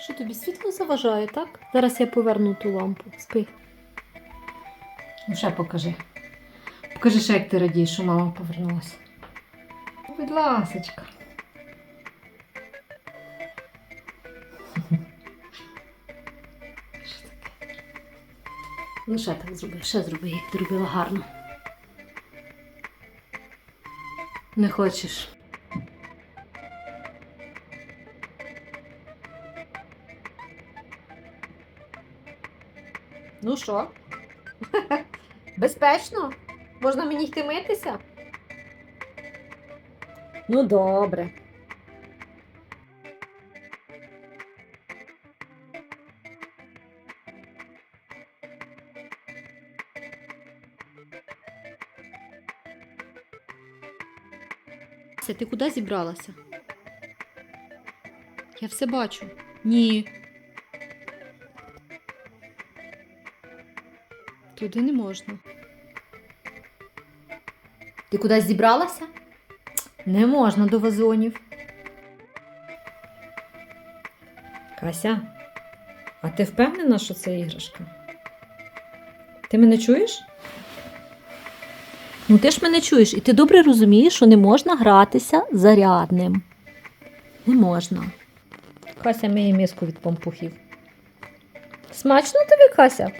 Що тобі світло заважає, так? Зараз я поверну ту лампу. Спи. Ну, ще покажи. Покажи ще, як ти радієш, що мама повернулася. Будь ласочка. Ну, ще так зроби, ще зроби, як ти робила гарно. Не хочеш. Ну що? Безпечно? Можна мені йти митися? Ну, добре. Це ти куди зібралася? Я все бачу. Ні. Туди не можна. Ти кудись зібралася? Не можна до вазонів. Кася, а ти впевнена, що це іграшка? Ти мене чуєш? Ну, ти ж мене чуєш, і ти добре розумієш, що не можна гратися зарядним. Не можна. Кася миє миску від пампухів. Смачно тобі, Кася?